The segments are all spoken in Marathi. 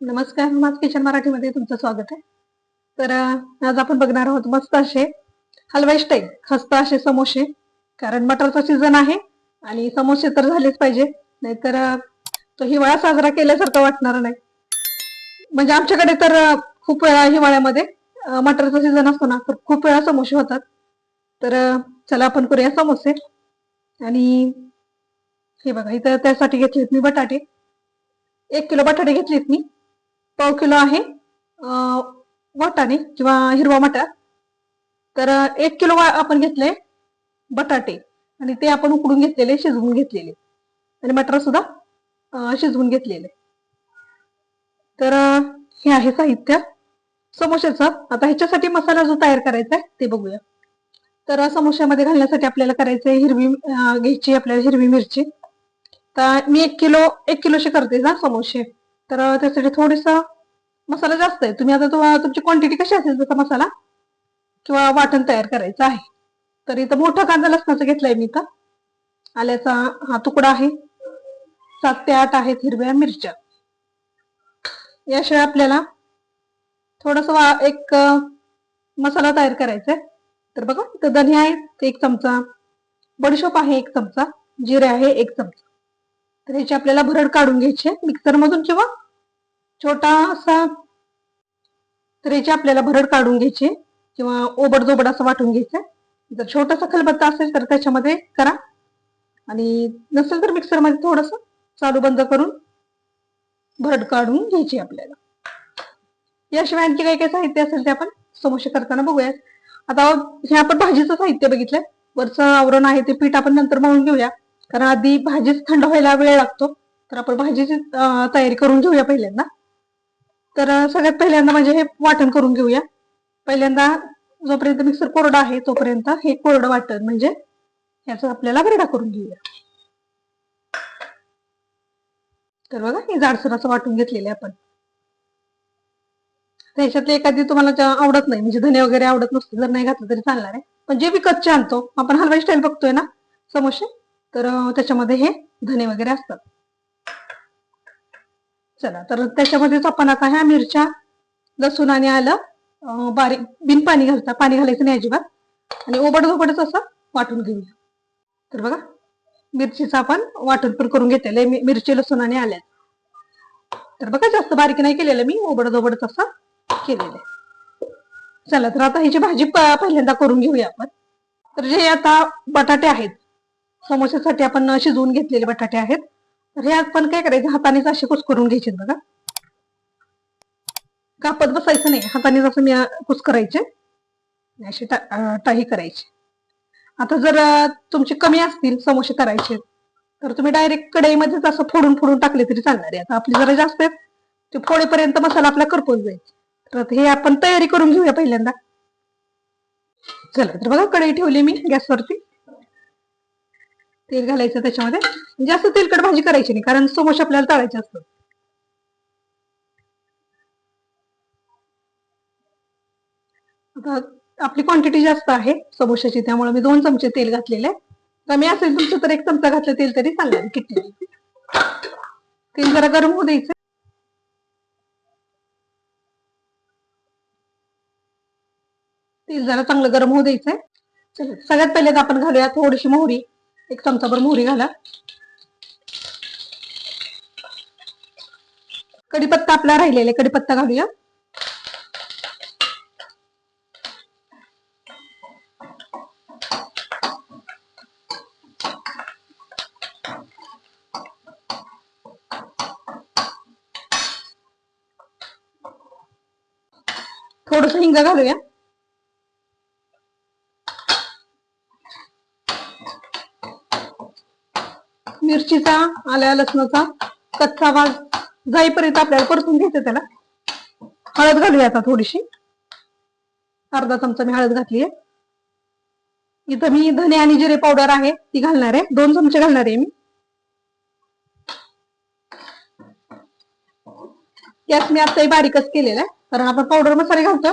नमस्कार माझ किचन मराठीमध्ये तुमचं स्वागत आहे. तर आज आपण बघणार आहोत मस्त असे हलवाई स्टाईल खस्ता असे समोसे. कारण मटरचा सीझन आहे आणि समोसे तर झालेच पाहिजे. नाहीतर तो हिवाळा साजरा केल्यासारखं वाटणार नाही. म्हणजे आमच्याकडे तर खूप वेळा हिवाळ्यामध्ये मटरचा सीझन असतो ना तर खूप वेळा समोसे होतात. तर चला आपण करूया समोसे. आणि हे बघा इथं त्यासाठी घेतलेत मी बटाटे. एक किलो बटाटे घेतलेत मी. पाव किलो आहे वाटाणे किंवा हिरवा मटार. तर एक किलो वा- आपण घेतले बटाटे आणि ते आपण उकडून घेतलेले शिजवून घेतलेले. आणि मटार सुद्धा शिजवून घेतलेले. तर हे आहे साहित्य. समोशाचं आता ह्याच्यासाठी मसाला जो तयार करायचा आहे ते बघूया. तर समोश्यामध्ये घालण्यासाठी आपल्याला करायचं आहे हिरवी घ्यायची आपल्याला हिरवी मिरची. तर मी एक किलो एक किलोशी करते ना समोसे. तर त्यासाठी थोडीसा मसाला जास्त आहे. तुम्ही आता तो- तुमची क्वांटिटी कशी असेल तसा मसाला? किंवा वाटण तयार करायचं आहे. तर इथं मोठा कांदा लसणाचा घेतलाय मी इथं. आल्याचा हा तुकडा आहे. सात ते आठ आहेत हिरव्या मिरच्या. याशिवाय आपल्याला थोडस एक मसाला तयार करायचा आहे तर बघा इथं धने आहे एक चमचा. बडीशोप आहे एक चमचा. जिरे आहे एक चमचा. तर ह्याची आपल्याला भरड काढून घ्यायची आहे. मिक्सर मधून किंवा छोटा असा तर याची आपल्याला भरड काढून घ्यायची किंवा ओबड जोबड असं वाटून घ्यायचं जर छोटासा खलबत्ता असेल तर त्याच्यामध्ये करा. आणि नसेल तर मिक्सरमध्ये थोडस चालू बंद करून भरड काढून घ्यायची आपल्याला. याशिवाय आणखी काही काही साहित्य असेल ते आपण समोसे करताना बघूयात. आता हे आपण भाजीचं साहित्य बघितलंय. वरचं आवरण आहे ते पीठ आपण नंतर मळून घेऊया. कारण आधी भाजीच थंड व्हायला वेळ लागतो. तर आपण भाजीची तयारी करून घेऊया पहिल्यांदा. तर सगळ्यात पहिल्यांदा म्हणजे हे वाटण करून घेऊया. पहिल्यांदा जोपर्यंत मिक्सर कोरडा आहे तोपर्यंत हे कोरडं वाटण म्हणजे याचा आपल्याला गरडा करून घेऊया. तर बघा हे जाडसर असं वाटून घेतलेले आपण. त्याच्यातले एखादी तुम्हाला आवडत नाही म्हणजे धने वगैरे आवडत नसते जर नाही घातलं तरी चालणार आहे. पण जे विकतचे आणतो आपण हलवाई स्टाईल बघतोय ना समोसे? तर त्याच्यामध्ये हे धने वगैरे असतात. चला तर त्याच्यामध्येच आपण आता ह्या मिरच्या लसूण आणि आलं बारीक बिन पाणी घालता पाणी घालायचं नाही अजिबात. आणि ओबड धोबडच असं वाटून घेऊया. तर बघा मिरचीचं आपण वाटण पण करून घेतलेलं आहे मिरची लसूण आणि आल्या. तर बघा जास्त बारीक नाही केलेलं मी ओबड धोबडच असं केलेलं आहे. चला तर आता ह्याची भाजी पहिल्यांदा करून घेऊया आपण. तर जे आता बटाटे आहेत समोसेसाठी आपण शिजवून घेतलेले बटाटे आहेत. तर हे आपण काय करायचं? हातानेच असे कुस्करून घ्यायचे बघा. कापत बसायचं नाही. हाताने जसं मी कुस करायचे. असे टाही करायची. आता जर तुमचे कमी असतील समोसे करायचे तर तुम्ही डायरेक्ट कढईमध्येच असं फोडून फोडून टाकले तरी चालणार आहे. आता आपली जरा जास्त आहेत ते फोडेपर्यंत मसाला आपला करपून जाईल. तर हे आपण तयारी करून घेऊया पहिल्यांदा. चला तर बघा कढई ठेवली मी गॅसवरती. तेल घालायचं त्याच्यामध्ये. म्हणजे जास्त तेलकट भाजी करायची नाही कारण समोसे आपल्याला तळायचे असतात. आता आपली क्वांटिटी जास्त आहे समोशाची त्यामुळे मी दोन चमचे तेल घातलेले कमी असेल तुमचं तर एक चमचा घातलं तेल तरी चालणार किती तेल जरा गरम होऊ द्यायचं. तेल जरा चांगलं गरम होऊ द्यायचंय चला सगळ्यात पहिल्यात आपण घालूया थोडीशी मोहरी. एक चमचाभर मोहरी घाला. कढीपत्ता आपला राहिलेला आहे, कढीपत्ता घालूया. थोडस हिंग घालूया. मिरचीचा आल्या लसणाचा कच्चा वास जाईपर्यंत आपल्याला परतून घ्यायचं त्याला. हळद घालूया आता थोडीशी. अर्धा चमचा मी हळद घातली आहे इथं मी धने आणि जिरे पावडर आहे ती घालणार आहे. दोन चमचे घालणार आहे मी. गॅस मी आत्ताही बारीकच केलेला आहे कारण आपण पावडर मसाले घालतो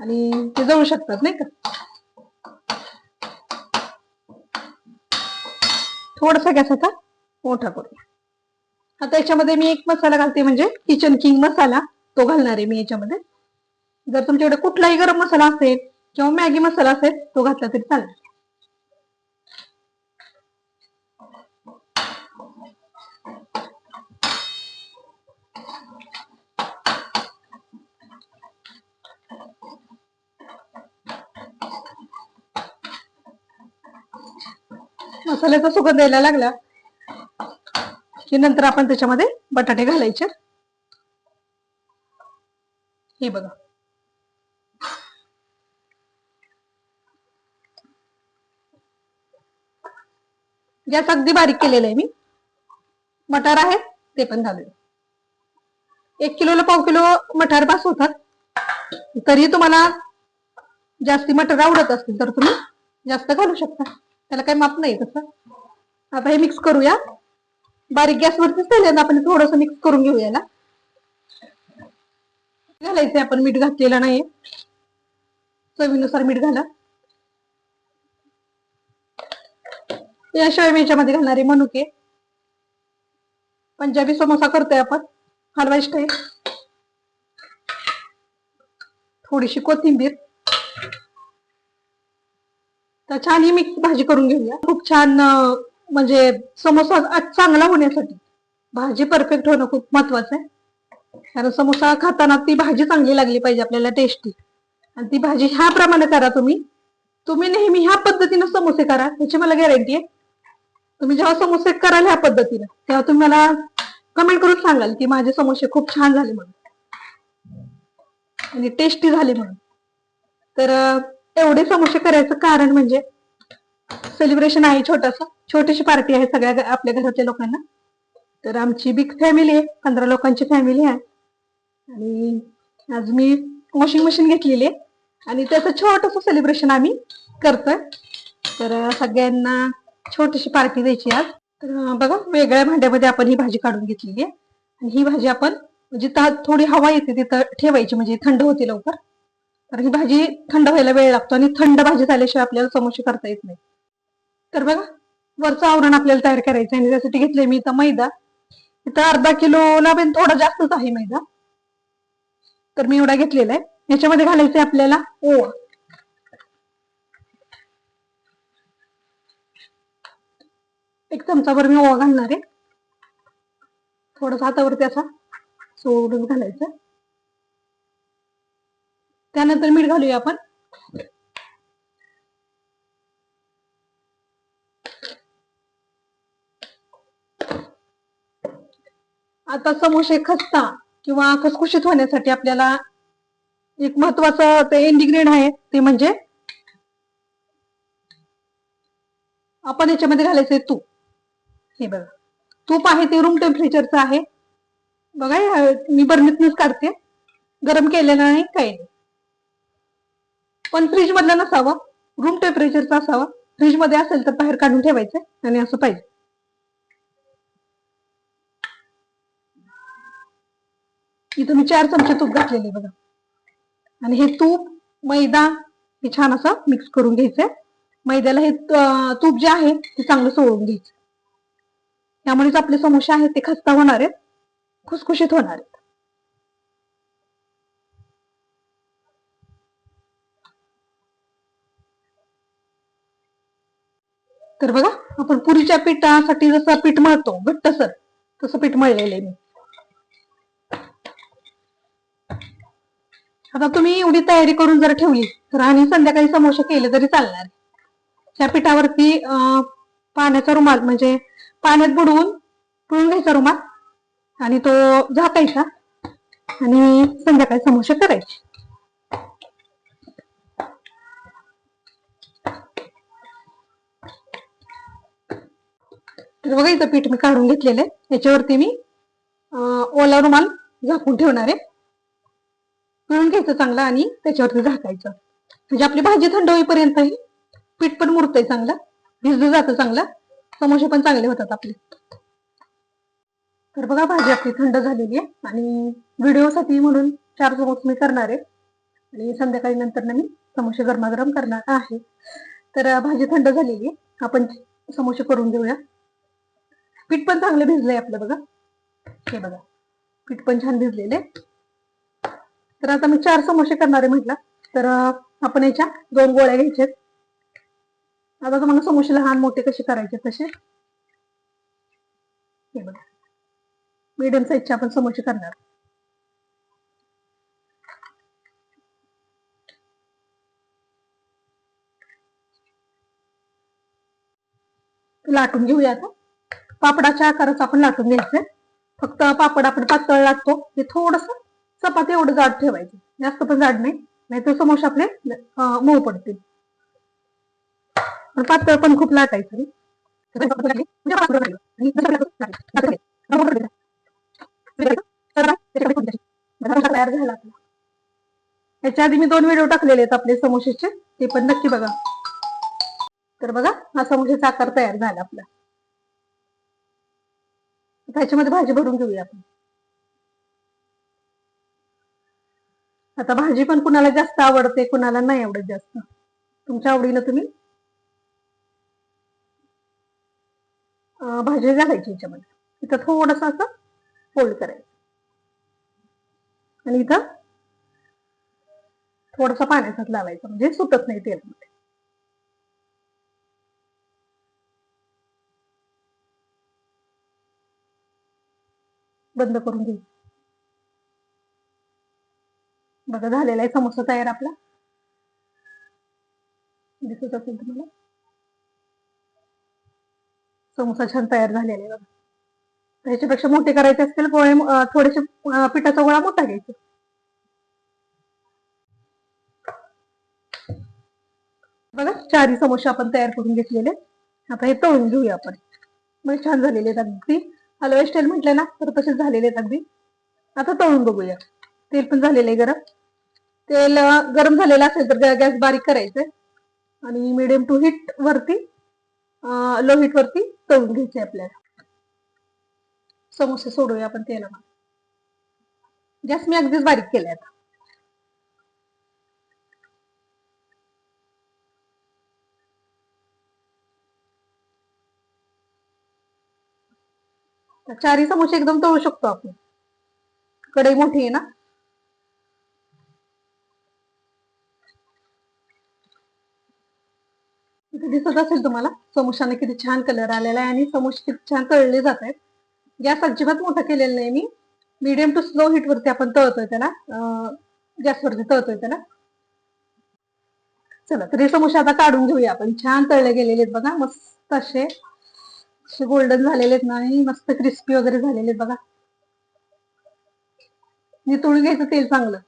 आणि ते जळू शकतात नाही का? थोडासा गॅस आता मोठा करूया. आता याच्यामध्ये मी एक मसाला घालते म्हणजे किचन किंग मसाला तो घालणार आहे मी याच्यामध्ये. जर तुमच्याकडे कुठलाही गरम मसाला असेल किंवा मॅगी मसाला असेल तो घातला तरी चालेल. मसाल्याचा सुगंध यायला लागला की नंतर आपण त्याच्यामध्ये बटाटे घालायचे. हे बघा. गॅस अगदी बारीक केलेला आहे मी. मटार आहे ते पण घालूया. एक किलोला पाव किलो मटार पास होतात. तरी तुम्हाला जास्ती मटार आवडत असतील तर तुम्ही जास्त घालू शकता. त्याला काही माप नाही तसं. आता हे मिक्स करूया. बारीक गॅसवरतीच पहिल्यांदा आपण थोडस मिक्स करून घेऊया याला घालायचं आपण मीठ घातलेलं नाही चवीनुसार मीठ घाला. याशिवाय मी याच्यामध्ये घालणारे मनुके. पंजाबी समोसा करतोय आपण. हलवा स्टाईल थोडीशी कोथिंबीर. तर छान ही मिक्स भाजी करून घेऊया. खूप छान म्हणजे समोसा आज चांगला होण्यासाठी. भाजी परफेक्ट होणं खूप महत्वाचं आहे. कारण समोसा खाताना ती भाजी चांगली लागली पाहिजे आपल्याला टेस्टी आणि ती भाजी ह्या प्रमाणे करा तुम्ही. तुम्ही नेहमी ह्या पद्धतीनं समोसे करा. याची मला गॅरंटी आहे. तुम्ही जेव्हा समोसे कराल ह्या पद्धतीनं तेव्हा तुम्ही मला कमेंट करून सांगाल की माझे समोसे खूप छान झाले म्हणून. आणि टेस्टी झाले म्हणून. तर एवढे समोसे करायचं कारण म्हणजे सेलिब्रेशन आहे छोटस. छोटीशी पार्टी आहे सगळ्या आपल्या घरातल्या लोकांना. तर आमची बिग फॅमिली आहे पंधरा लोकांची फॅमिली आहे. आणि आज मी वॉशिंग मशीन घेतलेली आहे. आणि त्याचं छोटंसं सेलिब्रेशन आम्ही करतोय. तर सगळ्यांना छोटीशी पार्टी द्यायची आज. तर बघा वेगळ्या भांड्यामध्ये आपण ही भाजी काढून घेतलेली आहे. आणि ही भाजी आपण म्हणजे थोडी हवा येते तिथं ठेवायची म्हणजे थंड होते लवकर. कारण ही भाजी थंड व्हायला वेळ लागतो आणि थंड भाजी झाल्याशिवाय आपल्याला समोसे करता येत नाही. तर बघा वरचं आवरण आपल्याला तयार करायचं आणि त्यासाठी घेतलंय मी इथं मैदा. इथं अर्धा किलोला पण थोडा जास्तच आहे मैदा. तर मी एवढा घेतलेला आहे. याच्यामध्ये घालायचंय आपल्याला ओवा. एक चमचाभर मी ओवा घालणार आहे. थोडस हातावरती असा सोडून घालायचं. त्यानंतर मीठ घालूया आपण. आता समोसे खस्ता किंवा खसखुशीत होण्यासाठी आपल्याला एक महत्वाचं ते इंडिग्रेड आहे ते म्हणजे आपण याच्यामध्ये घालायचंय तूप. हे बघा. तूप आहे ते रूम टेम्परेचरचं आहे. बघा मी बर्मीतनच काढते. गरम केलेलं नाही काही नाही. पण फ्रीज मधला नसावं. रूम टेम्परेचरचा असावा. फ्रीजमध्ये असेल तर बाहेर काढून ठेवायचं आणि असं पाहिजे. इथं मी चार चमचे तूप घातलेले बघा. आणि हे तूप मैदा हे छान असं मिक्स करून घ्यायचंय. मैद्याला हे तूप जे आहे ते चांगलं सोडून घ्यायचं. त्यामुळेच आपले समोसे आहेत ते खस्ता होणार आहेत. खुसखुशीत होणार आहेत. तर बघा आपण पुरीच्या पिठासाठी जसं पीठ मळतो घट्टसर तसं पीठ मळलेलं आहे मी. आता तुम्ही एवढी तयारी करून जर ठेवली तर आणि संध्याकाळी समोसे केले तरी चालणार. त्या पिठावरती पाण्याचा रुमाल म्हणजे पाण्यात बुडवून पिळून घ्यायचा रुमाल आणि तो झाकायचा आणि संध्याकाळी समोसे करायचे. बघा इथं पीठ मी काढून घेतलेलं आहे. याच्यावरती मी ओला रुमाल झाकून ठेवणार आहे. पिळून घ्यायचं चांगलं आणि त्याच्यावरती झाकायचं. म्हणजे आपली भाजी थंड होईपर्यंत ही पीठ पण मुरतंय चांगलं भिजलं जातं चांगलं. समोसे पण चांगले होतात आपले. तर बघा भाजी आपली थंड झालेली आहे. आणि व्हिडिओसाठी म्हणून चार समोसे मी करणार आहे. आणि संध्याकाळी नंतर मी समोसे गरमागरम करणार आहे. तर भाजी थंड झालेली आहे. आपण समोसे करून घेऊया. पीठ पण चांगलं भिजलंय आपलं बघा. हे बघा. पीठ पण छान भिजलेले. तर आता मी चार समोसे करणार आहे म्हटलं. तर आपण याच्या दोन गोळ्या घ्यायच्यात. आता तुम्हाला समोसे लहान मोठे कसे करायचे तसे? हे बघा. मीडियम साईजचे आपण समोसे करणार. लाटून घेऊया आता. पापडाच्या आकाराचा आपण लाटून घ्यायचं फक्त पापड आपण पातळ लाटतो. ते थोडस चपाती एवढं जाड ठेवायचं. जास्त पण जाड नाही. नाहीतर समोसे आपले मऊ पडतील. पण पातळ पण खूप लाटायचं तयार झाला आपला. याच्या आधी मी दोन व्हिडिओ टाकलेले आहेत आपले समोसेचे. ते पण नक्की बघा. तर बघा हा समोसेचा आकार तयार झाला आपला. त्याच्यामध्ये ह्याच्यामध्ये भाजी भरून घेऊया आपण. आता भाजी पण कुणाला जास्त आवडते कुणाला नाही आवडत जास्त. तुमच्या आवडीनं तुम्ही? भाजी घालायची याच्यामध्ये. इथं थोडस असं फोल्ड करायचं. आणि इथं थोडस पाण्याचाच लावायचं. म्हणजे सुटत नाही तेलमध्ये. बंद करून घेऊ बघा झालेला आहे समोसा तयार आपला. दिसत असेल तुम्हाला? समोसा छान तयार झालेला आहे बघा. त्याच्यापेक्षा मोठे करायचे असतील गोळे थोडेसे पिठाचा गोळा मोठा घ्यायचा. बघा चारी समोसे आपण तयार करून घेतलेले आता हे तळून घेऊया आपण. मग छान झालेले आहेत अगदी. हलवा स्टाईल म्हटलं ना तर तसेच झालेले आहेत अगदी. आता तळून बघूया. तेल पण झालेलं आहे गरम. तेल गरम झालेलं असेल तर गॅस बारीक करायचंय. आणि मिडियम टू हीट वरती लो हीट वरती तळून घ्यायचे आपल्याला. समोसे सोडूया आपण तेलामध्ये. गॅस मी अगदीच बारीक केलाय आता. चारही समोसे एकदम तळू शकतो आपण. कढई मोठी आहे ना? इथे दिसत असेल तुम्हाला समोशाने किती छान कलर आलेला आहे आणि समोसे किती छान तळले जात आहेत. गॅस अजिबात मोठा केलेला नाही मी. मीडियम टू स्लो हीट वरती आपण तळतोय त्याला. गॅसवरती तळतोय त्याला. चला तरी समोसे आता काढून घेऊया आपण. छान तळले गेलेले आहेत बघा मस्त असे. असे गोल्डन झालेले आहेत ना आणि मस्त क्रिस्पी वगैरे झालेले आहेत बघा. नितळून घ्यायचं तेल चांगलं.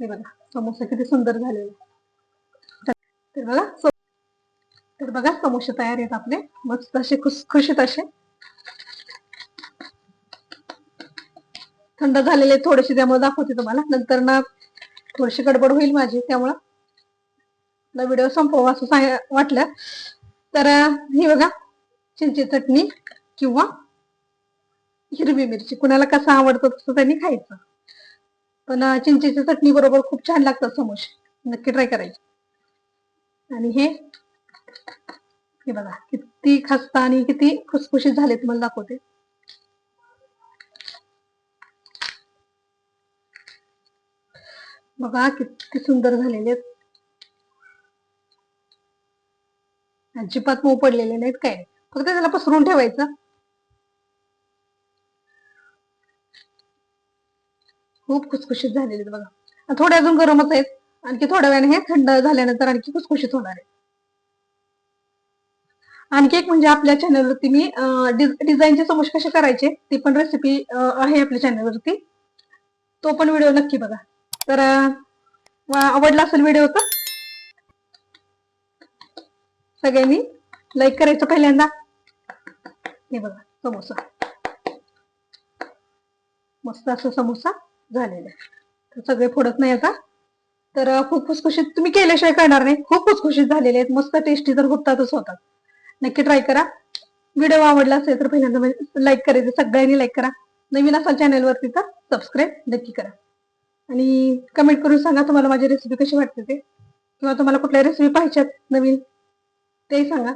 हे बघा समोसे किती सुंदर झालेले तर बघा तर बघा समोसे तयार आहेत आपले. मस्त असे खुसखुशीत असे. थंड झालेले थोडेसे त्यामुळे दाखवते तुम्हाला. नंतर ना थोडीशी गडबड होईल माझी त्यामुळं. व्हिडिओ संपवा असं वाटलं. तर हे ही बघा. चिंची चटणी किंवा हिरवी मिरची. कुणाला कसं आवडतं तसं त्यांनी खायचं. पण चिंचेची चटणी बरोबर खूप छान लागतं समोसे. नक्की ट्राय करायचे. आणि हे हे बघा किती खस्ता आणि किती खुसखुशीत झाले तुम्हाला दाखवते. बघा किती सुंदर झालेले आहेत. अजिबात मऊ पडलेले नाहीत काय. फक्त त्याला पसरून ठेवायचं. खूप खुसखुशीत झालेले आहेत बघा. थोडे अजून गरमच आहेत. आणखी थोड्या वेळाने हे थंड झाल्यानंतर आणखी खुसखुशीत होणार आहे आणखी एक म्हणजे आपल्या चॅनलवरती मी डिझाईनचे समोसे कसे करायचे ती पण रेसिपी आहे आपल्या चॅनलवरती तो पण व्हिडिओ नक्की बघा. तर आवडला असेल व्हिडिओ तर सगळ्यांनी लाईक करायचं पहिल्यांदा. हे बघा समोसा. मस्त असं समोसा झालेला आहे. सगळे फोडत नाही आता. तर खूप खुसखुशीत तुम्ही केल्याशिवाय करणार नाही. खूप खुसखुशीत झालेले आहेत. मस्त टेस्टी तर होतातच होतात. नक्की ट्राय करा. व्हिडिओ आवडला असेल तर पहिल्यांदा म्हणजे लाईक करायचं. सगळ्यांनी लाईक करा. नवीन असाल चॅनलवरती तर सबस्क्राईब नक्की करा. आणि कमेंट करून सांगा तुम्हाला माझी रेसिपी कशी वाटते ते. किंवा तुम्हाला कुठल्या रेसिपी पाहिजेत नवीन तेही सांगा.